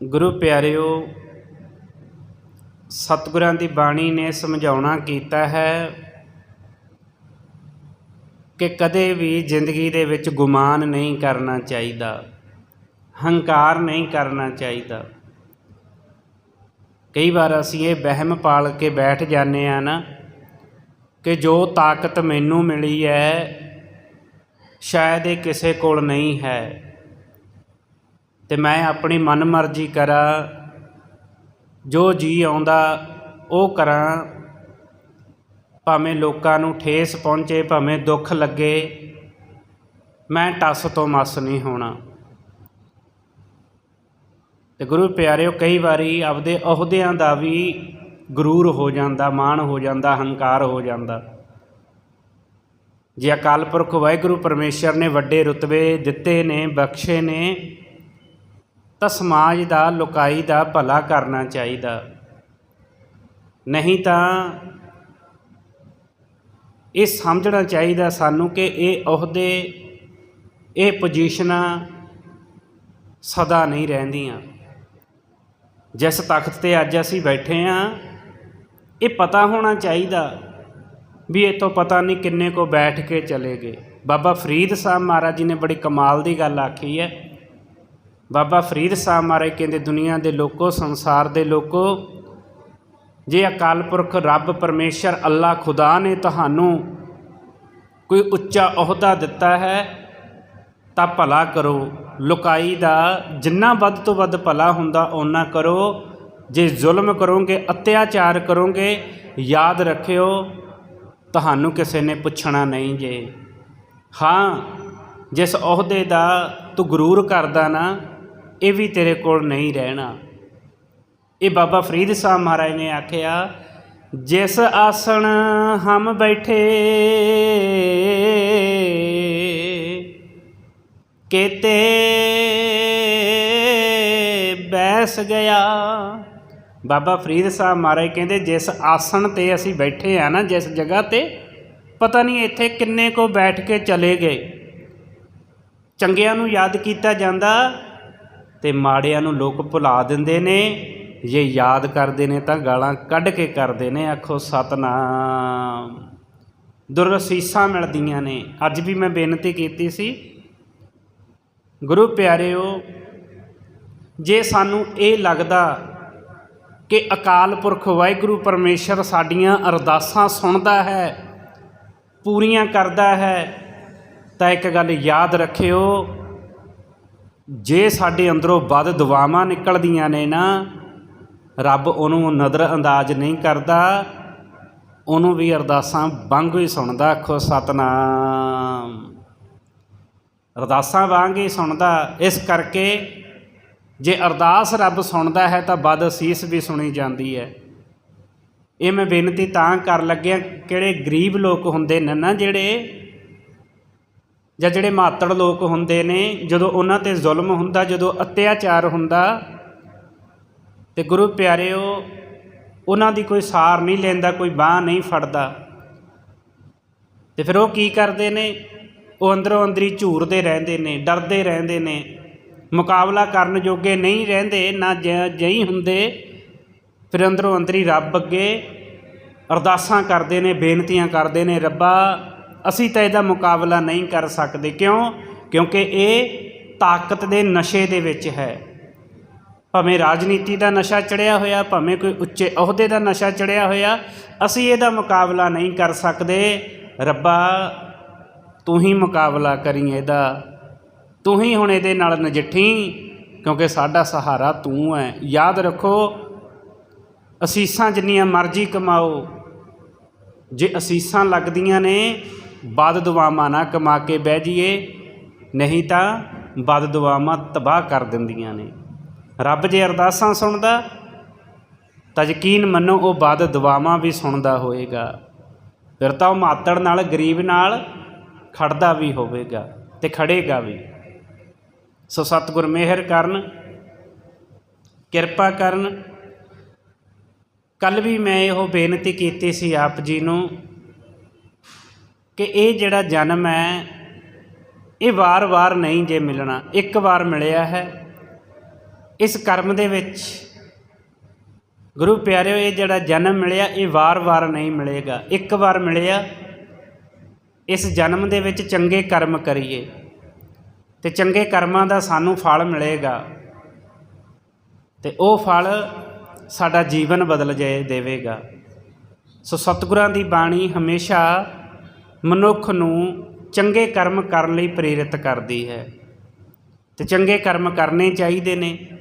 ਗੁਰੂ ਪਿਆਰਿਓ, ਸਤਿਗੁਰਾਂ ਦੀ ਬਾਣੀ ਨੇ ਸਮਝਾਉਣਾ ਕੀਤਾ ਹੈ ਕਿ ਕਦੇ ਵੀ ਜ਼ਿੰਦਗੀ ਦੇ ਵਿੱਚ ਗੁਮਾਨ ਨਹੀਂ ਕਰਨਾ ਚਾਹੀਦਾ, ਹੰਕਾਰ ਨਹੀਂ ਕਰਨਾ ਚਾਹੀਦਾ। ਕਈ ਵਾਰ ਅਸੀਂ ਇਹ ਵਹਿਮ ਪਾਲ ਕੇ ਬੈਠ ਜਾਂਦੇ ਆ ਨਾ ਕਿ ਜੋ ਤਾਕਤ ਮੈਨੂੰ ਮਿਲੀ ਹੈ, ਸ਼ਾਇਦ ਇਹ ਕਿਸੇ ਕੋਲ ਨਹੀਂ ਹੈ। ਅਤੇ ਮੈਂ ਆਪਣੀ ਮਨਮਰਜ਼ੀ ਕਰਾਂ, ਜੋ ਜੀਅ ਆਉਂਦਾ ਉਹ ਕਰਾਂ, ਭਾਵੇਂ ਲੋਕਾਂ ਨੂੰ ਠੇਸ ਪਹੁੰਚੇ, ਭਾਵੇਂ ਦੁੱਖ ਲੱਗੇ, ਮੈਂ ਟਸ ਤੋਂ ਮਸ ਨਹੀਂ ਹੋਣਾ। ਤੇ ਗੁਰੂ ਪਿਆਰਿਓ, ਕਈ ਵਾਰੀ ਆਪਦੇ ਅਹੁਦਿਆਂ ਦਾ ਵੀ ਗਰੂਰ ਹੋ ਜਾਂਦਾ, ਮਾਣ ਹੋ ਜਾਂਦਾ, ਹੰਕਾਰ ਹੋ ਜਾਂਦਾ। ਜੇ ਅਕਾਲ ਪੁਰਖ ਵਾਹਿਗੁਰੂ ਪਰਮੇਸ਼ਰ ਨੇ ਵੱਡੇ ਰੁਤਬੇ ਦਿੱਤੇ ਨੇ, ਬਖਸ਼ੇ ਨੇ ਤਾਂ ਸਮਾਜ ਦਾ, ਲੋਕਾਈ ਦਾ ਭਲਾ ਕਰਨਾ ਚਾਹੀਦਾ। ਨਹੀਂ ਤਾਂ ਇਹ ਸਮਝਣਾ ਚਾਹੀਦਾ ਸਾਨੂੰ ਕਿ ਇਹ ਅਹੁਦੇ, ਇਹ ਪੋਜੀਸ਼ਨਾਂ ਸਦਾ ਨਹੀਂ ਰਹਿੰਦੀਆਂ। ਜਿਸ ਤਖਤ ਤੇ ਅੱਜ ਅਸੀਂ ਬੈਠੇ ਆ ਇਹ ਪਤਾ ਹੋਣਾ ਚਾਹੀਦਾ ਵੀ ਇਤੋਂ ਪਤਾ ਨਹੀਂ ਕਿੰਨੇ ਕੋ ਬੈਠ ਕੇ ਚਲੇ ਗਏ। ਬਾਬਾ ਫਰੀਦ ਸਾਹਿਬ ਮਹਾਰਾਜ ਜੀ ਨੇ ਬੜੀ ਕਮਾਲ ਦੀ ਗੱਲ ਆਖੀ ਹੈ। ਬਾਬਾ ਫਰੀਦ ਸਾਹਿਬ ਮਹਾਰਾਜ ਕਹਿੰਦੇ, ਦੁਨੀਆ ਦੇ ਲੋਕੋ, ਸੰਸਾਰ ਦੇ ਲੋਕੋ, ਜੇ ਅਕਾਲ ਪੁਰਖ ਰੱਬ ਪਰਮੇਸ਼ਰ ਅੱਲਾ ਖੁਦਾ ਨੇ ਤੁਹਾਨੂੰ ਕੋਈ ਉੱਚਾ ਅਹੁਦਾ ਦਿੱਤਾ ਹੈ, ਤਾਂ ਭਲਾ ਕਰੋ। ਲੁਕਾਈ ਦਾ ਜਿੰਨਾ ਵੱਧ ਤੋਂ ਵੱਧ ਭਲਾ ਹੁੰਦਾ, ਓਨਾ ਕਰੋ। ਜੇ ਜ਼ੁਲਮ ਕਰੋਗੇ, ਅਤਿਆਚਾਰ ਕਰੋਗੇ, ਯਾਦ ਰੱਖਿਓ, ਤੁਹਾਨੂੰ ਕਿਸੇ ਨੇ ਪੁੱਛਣਾ ਨਹੀਂ ਜੇ। ਹਾਂ, ਜਿਸ ਅਹੁਦੇ ਦਾ ਤੂੰ ਗਰੂਰ ਕਰਦਾ ਨਾ ਇਹ ਵੀ ਤੇਰੇ ਕੋਲ ਨਹੀਂ ਰਹਿਣਾ। ਇਹ ਬਾਬਾ ਫਰੀਦ ਸਾਹਿਬ ਮਹਾਰਾਜ ਨੇ ਆਖਿਆ, ਜਿਸ ਆਸਣ ਹਮ ਬੈਠੇ, ਕੇਤੇ ਬੈਸ ਗਿਆ। ਬਾਬਾ ਫਰੀਦ ਸਾਹਿਬ ਮਹਾਰਾਜ ਕਹਿੰਦੇ, ਜਿਸ ਆਸਣ ਤੇ ਅਸੀਂ ਬੈਠੇ ਆ ਨਾ, ਜਿਸ ਜਗ੍ਹਾ ਤੇ, ਪਤਾ ਨਹੀਂ ਇੱਥੇ ਕਿੰਨੇ ਕੋ ਬੈਠ ਕੇ ਚਲੇ ਗਏ। ਚੰਗਿਆਂ ਨੂੰ ਯਾਦ ਕੀਤਾ ਜਾਂਦਾ ਤੇ ਮਾੜਿਆਂ ਨੂੰ ਲੋਕ ਭੁਲਾ ਦਿੰਦੇ ਨੇ। ਜੇ ਯਾਦ ਕਰਦੇ ਨੇ ਤਾਂ ਗਾਲਾਂ ਕੱਢ ਕੇ ਕਰਦੇ ਨੇ। ਆਖੋ, ਸਤਨਾਮ। ਦੁਰਸੀਸਾਂ ਮਿਲਦੀਆਂ ਨੇ। ਅੱਜ ਵੀ ਮੈਂ ਬੇਨਤੀ ਕੀਤੀ ਸੀ। ਗੁਰੂ ਪਿਆਰਿਓ, ਜੇ ਸਾਨੂੰ ਇਹ ਲੱਗਦਾ ਕਿ ਅਕਾਲ ਪੁਰਖ ਵਾਹਿਗੁਰੂ ਪਰਮੇਸ਼ਰ ਸਾਡੀਆਂ ਅਰਦਾਸਾਂ ਸੁਣਦਾ ਹੈ, ਪੂਰੀਆਂ ਕਰਦਾ ਹੈ, ਤਾਂ ਇੱਕ ਗੱਲ ਯਾਦ ਰੱਖਿਓ ਜੇ ਸਾਡੇ ਅੰਦਰੋਂ ਵੱਧ ਦੁਆਵਾਂ ਨਿਕਲਦੀਆਂ ਨੇ ਨਾ, ਰੱਬ ਉਹਨੂੰ ਨਜ਼ਰ ਅੰਦਾਜ਼ ਨਹੀਂ ਕਰਦਾ, ਉਹਨੂੰ ਵੀ ਅਰਦਾਸਾਂ ਵਾਂਗੂ ਹੀ ਸੁਣਦਾ, ਆਖੋ ਸਤਨਾਮ। ਅਰਦਾਸਾਂ ਵਾਂਗ ਹੀ ਸੁਣਦਾ, ਇਸ ਕਰਕੇ ਜੇ ਅਰਦਾਸ ਰੱਬ ਸੁਣਦਾ ਹੈ ਤਾਂ ਬਦ ਅਸੀਸ ਵੀ ਸੁਣੀ ਜਾਂਦੀ ਹੈ। ਇਹ ਮੈਂ ਬੇਨਤੀ ਤਾਂ ਕਰ ਲੱਗਿਆ, ਕਿਹੜੇ ਗਰੀਬ ਲੋਕ ਹੁੰਦੇ ਨੇ ਨਾ ਜਿਹੜੇ ਜਾਂ ਜਿਹੜੇ ਮਾਤੜ ਲੋਕ ਹੁੰਦੇ ਨੇ, ਜਦੋਂ ਉਹਨਾਂ ਤੇ ਜ਼ੁਲਮ ਹੁੰਦਾ, ਜਦੋਂ ਅਤਿਆਚਾਰ ਹੁੰਦਾ, ਤੇ ਗੁਰੂ ਪਿਆਰਿਓ, ਉਹਨਾਂ ਦੀ ਕੋਈ ਸਾਰ ਨਹੀਂ ਲੈਂਦਾ, ਕੋਈ ਬਾਹ ਨਹੀਂ ਫੜਦਾ। ਤੇ ਫਿਰ ਉਹ ਕੀ ਕਰਦੇ ਨੇ? ਉਹ ਅੰਦਰੋਂ ਅੰਦਰੀ ਝੂਰਦੇ ਰਹਿੰਦੇ ਨੇ, ਡਰਦੇ ਰਹਿੰਦੇ ਨੇ। ਮੁਕਾਬਲਾ ਕਰਨ ਜੋਗੇ ਨਹੀਂ ਰਹਿੰਦੇ, ਨਾ ਜਈ ਹੁੰਦੇ। ਫਿਰ ਅੰਦਰੋਂ ਅੰਦਰੀ ਰੱਬ ਅੱਗੇ ਅਰਦਾਸਾਂ ਕਰਦੇ ਨੇ, ਬੇਨਤੀਆਂ ਕਰਦੇ ਨੇ, ਰੱਬਾ ਅਸੀਂ ਤਾਂ ਇਹਦਾ ਮੁਕਾਬਲਾ ਨਹੀਂ ਕਰ ਸਕਦੇ। ਕਿਉਂ? ਕਿਉਂਕਿ ਇਹ ਤਾਕਤ ਦੇ ਨਸ਼ੇ ਦੇ ਵਿੱਚ ਹੈ। ਭਾਵੇਂ ਰਾਜਨੀਤੀ ਦਾ ਨਸ਼ਾ ਚੜਿਆ ਹੋਇਆ, ਭਾਵੇਂ ਕੋਈ ਉੱਚੇ ਅਹੁਦੇ ਦਾ ਨਸ਼ਾ ਚੜਿਆ ਹੋਇਆ, ਅਸੀਂ ਇਹਦਾ ਮੁਕਾਬਲਾ ਨਹੀਂ ਕਰ ਸਕਦੇ। ਰੱਬਾ, ਤੂੰ ਹੀ ਮੁਕਾਬਲਾ ਕਰੀ ਇਹਦਾ। ਤੂੰ ਹੀ ਹੁਣ ਇਹਦੇ ਨਾਲ ਨਜਿੱਠੀ, ਕਿਉਂਕਿ ਸਾਡਾ ਸਹਾਰਾ ਤੂੰ ਹੈ ਯਾਦ ਰੱਖੋ, ਅਸੀਸਾਂ ਜਿੰਨੀਆਂ ਮਰਜ਼ੀ ਕਮਾਓ, ਜੇ ਅਸੀਸਾਂ ਲੱਗਦੀਆਂ ਨੇ ਬਦ ਦੁਆਵਾਂ ਨਾ ਕਮਾ ਕੇ ਬਹਿ ਜਾਈਏ ਨਹੀਂ ਤਾਂ ਬਦ ਦੁਆਵਾਂ ਤਬਾਹ ਕਰ ਦਿੰਦੀਆਂ ਨੇ। ਰੱਬ ਜੇ ਅਰਦਾਸਾਂ ਸੁਣਦਾ, ਤਾਂ ਯਕੀਨ ਮੰਨੋ ਉਹ ਬਦ ਦੁਆਵਾਂ ਵੀ ਸੁਣਦਾ ਹੋਏਗਾ। ਫਿਰ ਤਾਂ ਉਹ ਮਾਤੜ ਨਾਲ, ਗਰੀਬ ਨਾਲ ਖੜਦਾ ਵੀ ਹੋਵੇਗਾ ਤੇ ਖੜੇਗਾ ਵੀ। ਸੋ ਸਤਿਗੁਰ ਮਿਹਰ ਕਰਨ, ਕਿਰਪਾ ਕਰਨ। ਕੱਲ ਵੀ ਮੈਂ ਇਹੋ ਬੇਨਤੀ ਕੀਤੀ ਸੀ ਆਪ ਜੀ ਨੂੰ ਕਿ ਇਹ ਜਿਹੜਾ ਜਨਮ ਹੈ, ਇਹ ਵਾਰ-ਵਾਰ ਨਹੀਂ ਜੇ ਮਿਲਣਾ, ਇੱਕ ਵਾਰ ਮਿਲਿਆ ਹੈ। ਇਸ ਕਰਮ ਦੇ ਵਿੱਚ ਗੁਰੂ ਪਿਆਰਿਓ, ਇਹ ਜਿਹੜਾ ਜਨਮ ਮਿਲਿਆ, ਇਹ ਵਾਰ-ਵਾਰ ਨਹੀਂ ਮਿਲੇਗਾ। ਇੱਕ ਵਾਰ ਮਿਲਿਆ, ਇਸ ਜਨਮ ਦੇ ਵਿੱਚ ਚੰਗੇ ਕਰਮ ਕਰੀਏ ਤੇ ਚੰਗੇ ਕਰਮਾਂ ਦਾ ਸਾਨੂੰ ਫਲ ਮਿਲੇਗਾ ਤੇ ਉਹ ਫਲ ਸਾਡਾ ਜੀਵਨ ਬਦਲ ਜਾਏ ਦੇਵੇਗਾ। ਸੋ ਸਤਿਗੁਰਾਂ ਦੀ ਬਾਣੀ ਹਮੇਸ਼ਾ ਮਨੁੱਖ ਨੂੰ ਚੰਗੇ ਕਰਮ ਕਰਨ ਲਈ ਪ੍ਰੇਰਿਤ ਕਰਦੀ ਹੈ। ਅਤੇ ਚੰਗੇ ਕਰਮ ਕਰਨੇ ਚਾਹੀਦੇ ਨੇ।